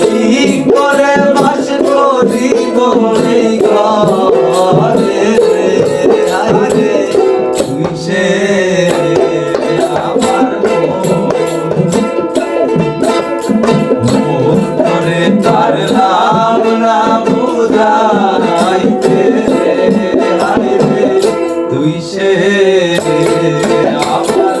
কি করে বাস করিব এই ঘরে। রে তুই সে আমার করে তার লাভ না বুঝাইতে তুই সে আমার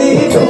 Bendito